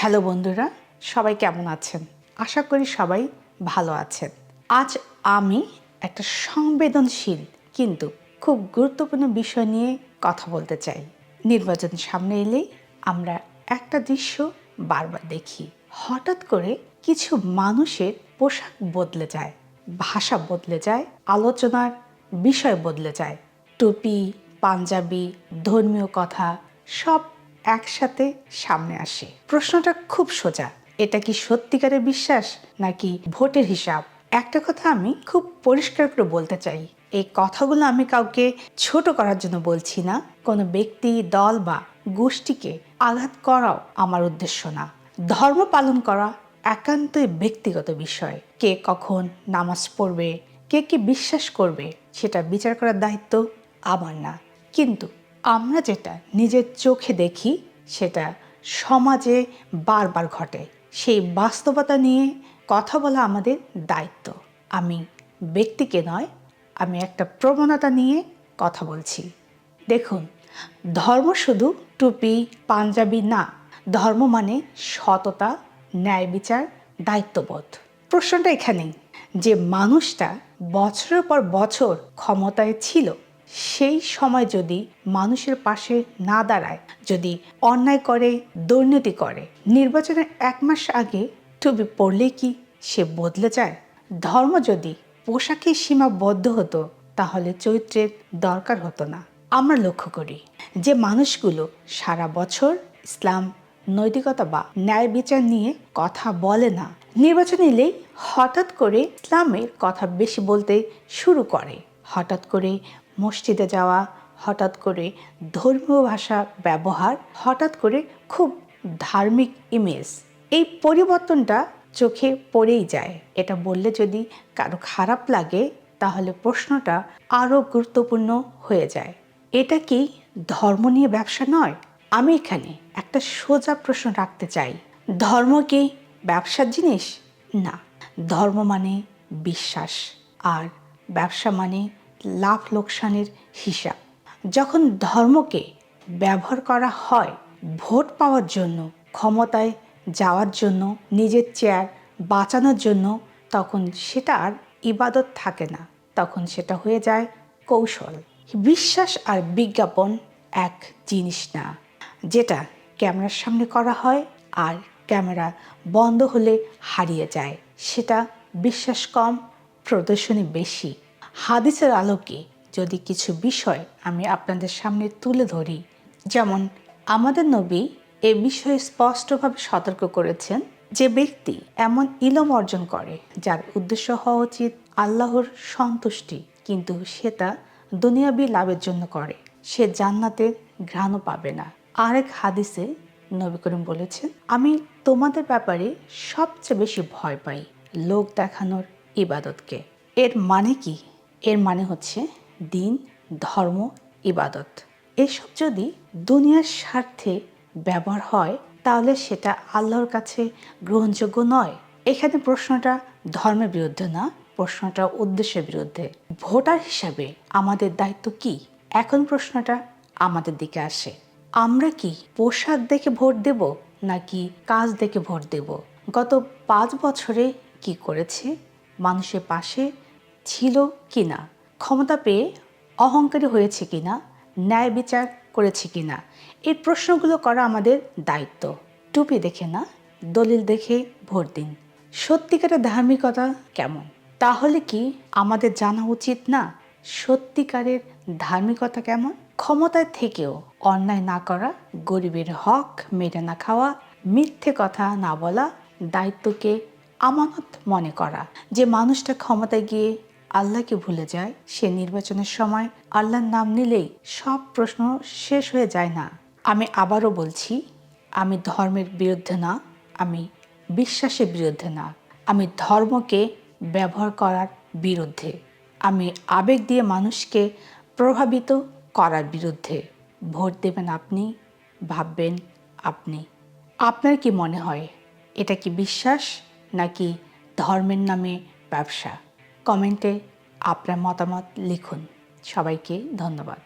Hello বন্ধুরা, সবাই কেমন আছেন? আশা করি সবাই ভালো আছেন। আজ আমি একটা সংবেদনশীল কিন্তু খুব গুরুত্বপূর্ণ বিষয় নিয়ে কথা বলতে চাই। নির্বাচন সামনে এলেই আমরা একটা দৃশ্য বারবার দেখি। হঠাৎ করে কিছু মানুষের পোশাক বদলে যায়, ভাষা বদলে যায়, আলোচনার বিষয় বদলে যায়। টুপি, পাঞ্জাবি, ধর্মীয় কথা, সব একসাথে সামনে আসে। প্রশ্নটা খুব সোজা। এটা কি সত্যিকারের বিশ্বাস, নাকি ভোটের হিসাব? একটা কথা আমি খুব পরিষ্কার করে বলতে চাই। এই কথাগুলো আমি কাউকে ছোট করার জন্য বলছি না। কোনো ব্যক্তি, দল বা গোষ্ঠীকে আঘাত করাও আমার উদ্দেশ্য না। ধর্ম পালন করা একান্তই ব্যক্তিগত বিষয়। কে কখন নামাজ পড়বে, কে কি বিশ্বাস করবে, সেটা বিচার করার দায়িত্ব আমার না। কিন্তু আমরা যেটা নিজের চোখে দেখি, সেটা সমাজে বারবার ঘটে। সেই বাস্তবতা নিয়ে কথা বলা আমাদের দায়িত্ব। আমি ব্যক্তিকে নয়, আমি একটা প্রবণতা নিয়ে কথা বলছি। দেখুন, ধর্ম শুধু টুপি, পাঞ্জাবি না, ধর্ম মানে সততা, ন্যায় বিচার, দায়িত্ববোধ। প্রশ্নটা এখানেই, যে মানুষটা বছরের পর বছর ক্ষমতায় ছিল সেই সময় যদি মানুষের পাশে না দাঁড়ায়, যদি অন্যায় করে, দুর্নীতি করে, নির্বাচনের এক মাস আগে টুপি পড়লে কি সে বদলে যায়? ধর্ম যদি পোশাকে সীমাবদ্ধ হতো, তাহলে চরিত্রের দরকার হতো না। আমরা লক্ষ্য করি যে মানুষগুলো সারা বছর ইসলাম, নৈতিকতা বা ন্যায় বিচার নিয়ে কথা বলে না। নির্বাচন এলেই হঠাৎ করে ইসলামের কথা বেশি বলতে শুরু করে। হঠাৎ করে মসজিদে যাওয়া, হঠাৎ করে ধর্মীয় ভাষা ব্যবহার, হঠাৎ করে খুব ধার্মিক ইমেজ এই পরিবর্তনটা চোখে পড়েই যায়। এটা বললে যদি কারও খারাপ লাগে, তাহলে প্রশ্নটা আরও গুরুত্বপূর্ণ হয়ে যায়। এটা কি ধর্ম নিয়ে ব্যবসা নয়? আমি এখানে একটা সোজা প্রশ্ন রাখতে চাই। ধর্ম কি ব্যবসার জিনিস? না। ধর্ম মানে বিশ্বাস, আর ব্যবসা মানে লাভ লোকসানের হিসাব। যখন ধর্মকে ব্যবহার করা হয় ভোট পাওয়ার জন্য, ক্ষমতায় যাওয়ার জন্য, নিজের চেয়ার বাঁচানোর জন্য, তখন সেটা আর ইবাদত থাকে না। তখন সেটা হয়ে যায় কৌশল। বিশ্বাস আর বিজ্ঞাপন এক জিনিস না, যেটা ক্যামেরার সামনে করা হয় আর ক্যামেরা বন্ধ হলে হারিয়ে যায়। সেটা বিশ্বাস কম, প্রদর্শনী বেশি। হাদিসের আলোকে যদি কিছু বিষয় আমি আপনাদের সামনে তুলে ধরি, যেমন আমাদের নবী এ বিষয়ে স্পষ্টভাবে সতর্ক করেছেন যে ব্যক্তি এমন ইলম অর্জন করে যার উদ্দেশ্য হওয়া উচিত আল্লাহর সন্তুষ্টি, কিন্তু সেটা দুনিয়াবি লাভের জন্য করে। সে জান্নাতের ঘ্রাণও পাবে না। আরেক হাদিসে নবী করিম বলেছেন, আমি তোমাদের ব্যাপারে সবচেয়ে বেশি ভয় পাই লোক দেখানোর ইবাদতকে। এর মানে কি? এর মানে হচ্ছে দিন, ধর্ম, ইবাদত। এসব যদি দুনিয়ার স্বার্থে ব্যবহার হয়, তাহলে সেটা আল্লাহর কাছে গ্রহণযোগ্য নয়। এখানে প্রশ্নটা ধর্মের বিরুদ্ধে না, প্রশ্নটা উদ্দেশ্যের বিরুদ্ধে। ভোটার হিসাবে আমাদের দায়িত্ব কি? এখন প্রশ্নটা আমাদের দিকে আসে। আমরা কি পোশাক দেখে ভোট দেব, নাকি কাজ দেখে ভোট দেব? গত পাঁচ বছরে কি করেছে? মানুষের পাশে ছিল কি না? ক্ষমতা পেয়ে অহংকারী হয়েছে কি না? ন্যায় বিচার করেছে কি না? এই প্রশ্নগুলো করা আমাদের দায়িত্ব। টুপি দেখে না, দলিল দেখে ভোট দিন। সত্যিকারের ধার্মিকতা কেমন? তাহলে কি আমাদের জানা উচিত না সত্যিকারের ধার্মিকতা কেমন? ক্ষমতায় থেকেও অন্যায় না করা, গরিবের হক মেরে না খাওয়া, মিথ্যে কথা না বলা, দায়িত্বকে আমানত মনে করা। যে মানুষটা ক্ষমতায় গিয়ে আল্লাহকে ভুলে যায় সে নির্বাচনের সময় আল্লাহর নাম নিলেই সব প্রশ্ন শেষ হয়ে যায় না। আমি আবারও বলছি, আমি ধর্মের বিরুদ্ধে না, আমি বিশ্বাসের বিরুদ্ধে না। আমি ধর্মকে ব্যবহার করার বিরুদ্ধে। আমি আবেগ দিয়ে মানুষকে প্রভাবিত করার বিরুদ্ধে। ভোট দেবেন আপনি, ভাববেন আপনি। আপনার কি মনে হয়, এটা কি বিশ্বাস নাকি ধর্মের নামে ব্যবসা? কমেন্টে আপনার মতামত লিখুন। সবাইকে ধন্যবাদ।